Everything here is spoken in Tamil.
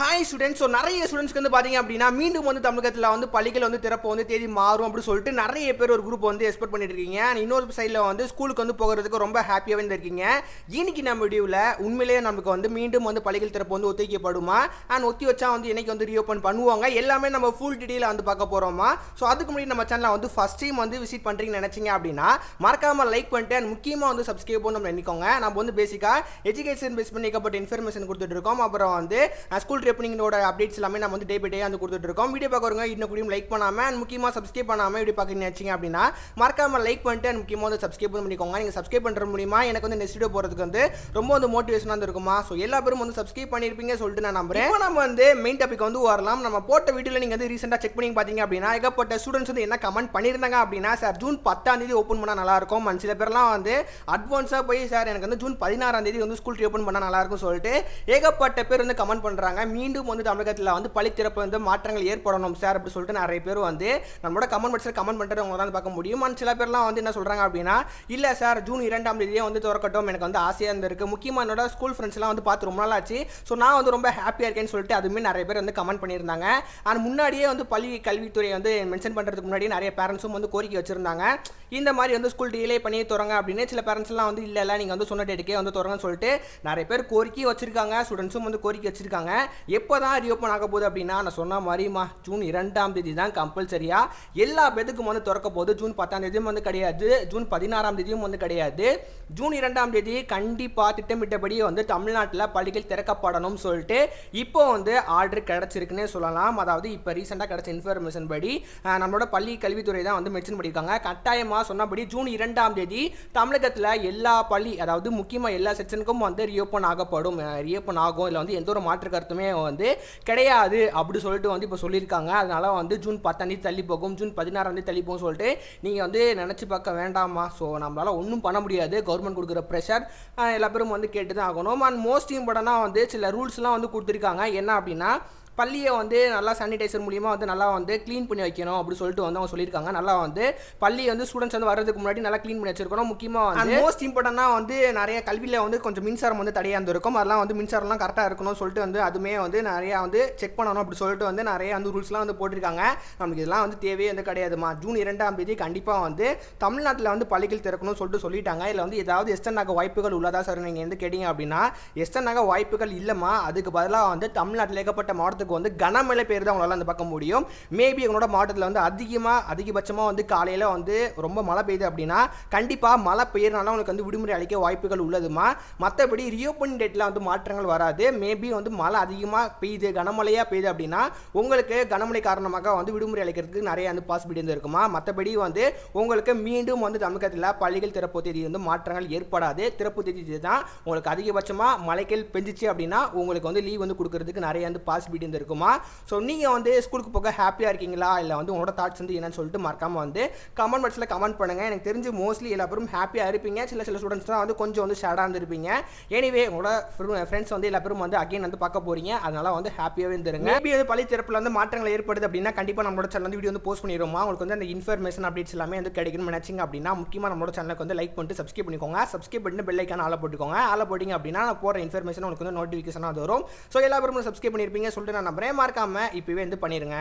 ஹாய் ஸ்டூடெண்ட்ஸ் ஸோ நிறைய ஸ்டூடெண்ட்ஸ்க்கு வந்து பார்த்தீங்க அப்படின்னா மீண்டும் வந்து தமிழகத்தில் வந்து பள்ளிகள் வந்து திறப்பு வந்து தேதி மாறும் அப்படின்னு சொல்லிட்டு நிறைய பேர் ஒரு குரூப் வந்து எக்ஸ்பெக்ட் பண்ணிட்டு இருக்கீங்க. இன்னொரு சைடில் வந்து ஸ்கூலுக்கு வந்து போகிறதுக்கு ரொம்ப ஹாப்பியாகவே இருந்திருக்கீங்க. இன்னைக்கு நம்ம வீடியோவில் உண்மையிலேயே நமக்கு வந்து மீண்டும் வந்து பள்ளிகள் திறப்பு வந்து ஒத்திக்கப்படுமா அண்ட் ஒத்தி வச்சா வந்து இன்னைக்கு வந்து ரீஓப்பன் பண்ணுவாங்க. எல்லாமே நம்ம ஃபுல் டீட்டெயில் வந்து பார்க்க போகிறோமா ஸோ அதுக்கு முன்னாடி நம்ம சேனலை வந்து ஃபஸ்ட் டைம் வந்து விசிட் பண்ணுறீங்கன்னு நினச்சிங்க அப்படின்னா மறக்காமல் லைக் பண்ணிட்டு அண்ட் முக்கியமாக வந்து சப்ஸ்கிரைப் பண்ணணும் நினைக்கோங்க. நம்ம வந்து பேசிக்காக எஜுகேஷன் பேஸ் பண்ணிக்கப்பட்ட இன்ஃபர்மேஷன் கொடுத்துட்டு இருக்கோம். அப்புறம் வந்து ஸ்கூல் ஓப்பனிங்கோட அப்டேட்ஸ் எல்லாமே நம்ம வந்து டே பை டே வந்து கொடுத்துட்டு இருக்கோம் வீடியோ பார்க்குறவங்க இன்னும் கூடியும் லைக் பண்ணாமல் அண்ட் முக்கியமாக சப்ஸ்கிரைப் பண்ணாமல் வீடியோ பார்க்க அப்படின்னா மறக்காம லைக் பண்ணிட்டு அண்ட் முக்கியமாக வந்து சப்ஸ்கிரைப் பண்ணிக்கோங்க. நீங்கள் சப்ஸ்கிரைப் பண்ணுற மூலியமா எனக்கு வந்து நெக்ஸ்ட் வீடியோ போகிறதுக்கு வந்து ரொம்ப வந்து மோட்டிவேஷனாக இருக்குமா? ஸோ எல்லா பேரும் வந்து சப்ஸ்கிரைப் பண்ணியிருப்பீங்க சொல்லிட்டு நான் நம்புறேன். நம்ம வந்து மெயின் டாபிக் வந்து வரலாம் நம்ம போட்ட வீடியோவில் நீங்கள் வந்து ரீசெண்டாக செக் பண்ணி பார்த்தீங்க அப்படின்னா ஏகப்பட்ட ஸ்டூடெண்ட்ஸ் வந்து என்ன கமெண்ட் பண்ணியிருந்தாங்க அப்படின்னா சார் ஜூன் பத்தாம் தேதி ஓப்பன் பண்ணால் நல்லாயிருக்கும் அண்ட் சில பேர்லாம் வந்து அட்வான்ஸாக போய் சார் எனக்கு வந்து ஜூன் பதினாறாம் தேதி வந்து ஸ்கூல் ஓப்பன் பண்ணால் நல்லா இருக்கும் சொல்லிட்டு ஏகப்பட்ட பேர் வந்து கமெண்ட் பண்ணுறாங்க மீண்டும் வந்து தமிழகத்தில் வந்து பள்ளி திறப்பு வந்து மாற்றங்கள் ஏற்படணும் சார் அப்படி சொல்லிட்டு நிறைய பேர் வந்து நம்மளோட கமெண்ட் பாக்ஸில் கமெண்ட் பண்ணுறது தான் பார்க்க முடியும். ஆனால் சில பேர்லாம் வந்து என்ன சொல்கிறாங்க அப்படின்னா இல்லை சார் ஜூன் இரண்டாம் தேதியே வந்து திறக்கட்டும். எனக்கு வந்து ஆசையாக இருந்திருக்கு. முக்கியமாக என்னோட ஸ்கூல் ஃப்ரெண்ட்ஸ்லாம் வந்து பார்த்து ரொம்ப நாள் ஆச்சு ஸோ நான் வந்து ரொம்ப ஹாப்பியாக இருக்கேன்னு சொல்லிட்டு அதுவுமே நிறைய பேர் வந்து கமெண்ட் பண்ணியிருந்தாங்க. ஆனால் முன்னாடியே வந்து பள்ளி கல்வித்துறை வந்து மென்ஷன் பண்ணுறதுக்கு முன்னாடி நிறைய பேரண்ட்ஸும் வந்து கோரிக்கை வச்சுருந்தாங்க. இந்த மாதிரி வந்து ஸ்கூல் டிலே பண்ணி தொடங்க அப்படின்னு சில பேரண்ட்ஸ்லாம் வந்து இல்லை இல்லை நீங்கள் வந்து சொன்ன டேட்டுக்கே வந்து தொடங்கன்னு சொல்லிட்டு நிறைய பேர் கோரிக்கை வச்சுருக்காங்க. ஸ்டூடெண்ட்ஸும் வந்து கோரிக்கை வச்சுருக்காங்க. எப்போ தான் ரீஓப்பன் ஆக போகுது அப்படின்னா நான் சொன்ன மாதிரிமா ஜூன் இரண்டாம் தேதி தான் கம்பல்சரியாக எல்லா பேத்துக்கும் வந்து திறக்க போகுது. ஜூன் பத்தாம் தேதியும் வந்து கிடையாது. ஜூன் பதினாறாம் தேதியும் வந்து கிடையாது. ஜூன் இரண்டாம் தேதி கண்டிப்பாக திட்டமிட்டபடி வந்து தமிழ்நாட்டில் பள்ளிகள் திறக்கப்படணும்னு சொல்லிட்டு இப்போ வந்து ஆர்டர் கிடச்சிருக்குன்னே சொல்லலாம். அதாவது இப்போ ரீசெண்டாக கிடச்ச இன்ஃபர்மேஷன் படி நம்மளோட பள்ளி கல்வித்துறை தான் வந்து மென்ஷன் பண்ணியிருக்காங்க கட்டாயமாக சொன்னபடி ஜூன் இரண்டாம் தேதி தமிழகத்தில் எல்லா பள்ளி அதாவது முக்கியமாக எல்லா செக்ஷனுக்கும் வந்து ரீஓப்பன் ஆகப்படும். ரீஓப்பன் ஆகும். இல்லை வந்து எந்த ஒரு மாற்று கருத்துமே வந்து கிடையாது அப்படி சொல்லிட்டு வந்து இப்போ சொல்லியிருக்காங்க. அதனால வந்து ஜூன் பத்தாம் தேதி தள்ளி போகும். ஜூன் பதினாறாம் தேதி தள்ளி போகும் சொல்லிட்டு நீங்கள் வந்து நினச்சி பார்க்க வேண்டாமா ஸோ நம்மளால் ஒன்றும் பண்ண முடியாது. கவர்மெண்ட் கொடுக்குற ப்ரெஷர் எல்லா பேரும் வந்து கேட்டு தான் ஆகணும் அண்ட் மோஸ்ட் இம்பார்ட்டனாக வந்து சில ரூல்ஸ்லாம் வந்து கொடுத்துருக்காங்க. என்ன அப்படின்னா பள்ளியை வந்து நல்லா சானிடைசர் மூலியமாக வந்து நல்லா வந்து க்ளீன் பண்ணி வைக்கணும் அப்படின்னு சொல்லிட்டு வந்து அவங்க சொல்லியிருக்காங்க. நல்லா வந்து பள்ளி வந்து ஸ்டூடெண்ட்ஸ் வந்து வர்றதுக்கு முன்னாடி நல்லா க்ளீன் பண்ணி வச்சிருக்கணும். முக்கியமாக வந்து மோஸ்ட் இம்பார்ட்டனாக வந்து நிறைய கல்வியில் வந்து கொஞ்சம் மின்சாரம் வந்து தடையாக இருந்திருக்கும் அதெல்லாம் வந்து மின்சாரம்லாம் கரெக்டாக இருக்கணும்னு சொல்லிட்டு வந்து அதுமே வந்து நிறையா வந்து செக் பண்ணணும் அப்படி சொல்லிட்டு வந்து நிறைய வந்து ரூல்ஸ்லாம் வந்து போட்டிருக்காங்க. நமக்கு இதெல்லாம் வந்து தேவையே வந்து கிடையாதுமா ஜூன் இரண்டாம் தேதி கண்டிப்பாக வந்து தமிழ்நாட்டில் வந்து பள்ளிகள் திறக்கணும்னு சொல்லிட்டு சொல்லிட்டாங்க. இதில் வந்து ஏதாவது எஸ்டன் ஆக வாய்ப்புகள் உள்ளதா சார் நீங்கள் வந்து கேட்டீங்க அப்படின்னா எஸ்டன் ஆக வாய்ப்புகள் இல்லைம்மா. அதுக்கு பதிலாக வந்து தமிழ்நாட்டில் ஏகப்பட்ட மாவட்டத்துக்கு வந்து கனமழை பெய்யுறது தான் அவங்களால வந்து பார்க்க முடியும். மேபி எங்களோட மாவட்டத்தில் வந்து அதிகமாக அதிகபட்சமாக வந்து காலையில் வந்து ரொம்ப மழை பெய்யுது அப்படின்னா கண்டிப்பாக மழை பெய்யறனால அவங்களுக்கு வந்து விடுமுறை அளிக்க வாய்ப்புகள் உள்ளதுமா? மற்றபடி ரியோப்பன் டேட்டில் வந்து மாற்றங்கள் வராது. மேபி வந்து மழை அதிகமாக பெய்யுது கனமழையாக பெய்யுது அப்படின்னா உங்களுக்கு கனமழை காரணமாக வந்து விடுமுறை அளிக்கிறதுக்கு நிறைய வந்து பாசிபிலிட்டி வந்து இருக்குமா? மற்றபடி வந்து உங்களுக்கு மீண்டும் வந்து தமிழகத்தில் பள்ளிகள் திறப்பு தேதி வந்து மாற்றங்கள் ஏற்படாது. திறப்பு தேதி தான் உங்களுக்கு அதிகபட்சமாக மழைகள் பெஞ்சிச்சு அப்படின்னா உங்களுக்கு வந்து லீவ் வந்து கொடுக்கறதுக்கு நிறைய வந்து பாசிபிலிட்டி வந்து இருக்குமா ஸோ நீங்கள் வந்து ஸ்கூலுக்கு போக ஹாப்பியாக இருக்கீங்களா? இல்லை வந்து உங்களோட தாட்ஸ் வந்து என்னன்னு சொல்லிட்டு மறக்காமல் வந்து கமெண்ட் பாக்ஸில் கமெண்ட் பண்ணுங்கள் எனக்கு தெரிஞ்சு மோஸ்ட்லி எல்லா பேரும் ஹாப்பியாக இருப்பீங்க. சில சில ஸ்டூடெண்ட்ஸ் தான் வந்து கொஞ்சம் வந்து ஷேடாக இருந்திருப்பீங்க. எனிவே உங்களோட ஃப்ரெண்ட்ஸ் வந்து எல்லா பேரும் வந்து அகைன் வந்து பார்க்க போறீங்க. அதனால வந்து ஹாப்பியாகவே இருந்துருங்க. மேபி வந்து பள்ளி திறப்பில் வந்து மாற்றங்கள் ஏற்படுது அப்படின்னா கண்டிப்பாக நம்மளோட சேனல் வந்து வீடியோ வந்து போஸ்ட் பண்ணிடுவோமா? உங்களுக்கு வந்து அந்த இன்ஃபர்மேஷன் அப்டேட்ஸ் எல்லாமே வந்து கிடைக்கணும்னு நினச்சிங்க அப்படின்னா முக்கியமாக நம்மளோட சேனலுக்கு வந்து லைக் பண்ணிட்டு சப்ஸ்கிரைப் பண்ணிக்கோங்க. சப்ஸ்கிரைப் பண்ணிட்டு பெல்லைக்கான ஆளை போட்டுக்கோங்க. ஆளை போட்டிங்க அப்படின்னா நான் போகிற இன்ஃபர்மேஷன் உங்களுக்கு வந்து நோட்டிஃபிகேஷனாக வரும். ஸோ எல்லா பேரும் சப்ஸ்கிரைப் பண்ணியிருப்பீங்க சொல்லிட்டு நான் நம்புறேன் மறக்காம இப்போவே வந்து பண்ணிடுங்க